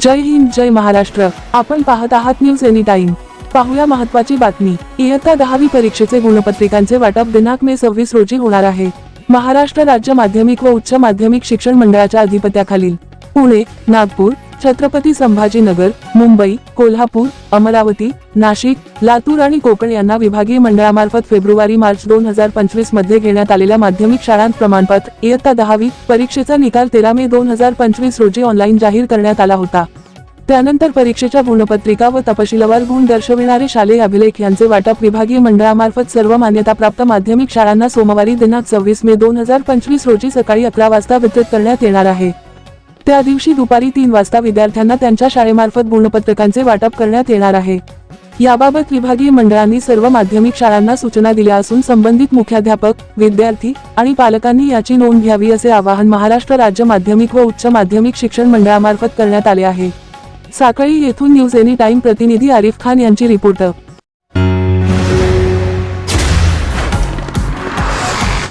जय हिंद जय महाराष्ट्र. आपण पाहत आहात न्यूज एनी टाइम पाहूया महत्वाची बातमी. इयत्ता दहावी परीक्षेचे गुणपत्रिकांचे वाटप दिनांक मे सव्वीस रोजी होणार आहे. महाराष्ट्र राज्य माध्यमिक व उच्च माध्यमिक शिक्षण मंडळाच्या अधिपत्याखालील. पुणे नागपूर छत्रपती संभाजीनगर मुंबई कोल्हापूर अमरावती नाशिक लातूर आणि कोकण यांना विभागीय मंडळामार्फत फेब्रुवारी मार्च दोन हजार पंचवीसमध्ये घेण्यात आलेल्या माध्यमिक शाळांत प्रमाणपत्र इयत्ता दहावी परीक्षेचा निकाल तेरा मे दोन हजार पंचवीस रोजी ऑनलाईन जाहीर करण्यात आला होता. त्यानंतर परीक्षेच्या गुणपत्रिका व तपशीलवार गुण दर्शविणारे शालेय अभिलेख यांचे वाटप विभागीय मंडळामार्फत सर्व मान्यताप्राप्त माध्यमिक शाळांना सोमवारी दिनांक सव्वीस मे दोन हजार पंचवीस रोजी सकाळी अकरा वाजता वितरित करण्यात येणार आहे. त्या दिवशी दुपारी तीन वाजता विद्यार्थ्यांना त्यांच्या शाळेमार्फत गुणपत्रकांचे वाटप करण्यात येणार आहे. याबाबत विभागीय मंडळांनी सर्व माध्यमिक शाळांना सूचना दिल्या असून संबंधित मुख्याध्यापक विद्यार्थी आणि पालकांनी याची नोंद घ्यावी असे आवाहन महाराष्ट्र राज्य माध्यमिक व उच्च माध्यमिक शिक्षण मंडळामार्फत करण्यात आले आहे. साकळी येथून न्यूज एनी टाइम प्रतिनिधी आरिफ खान यांची रिपोर्ट.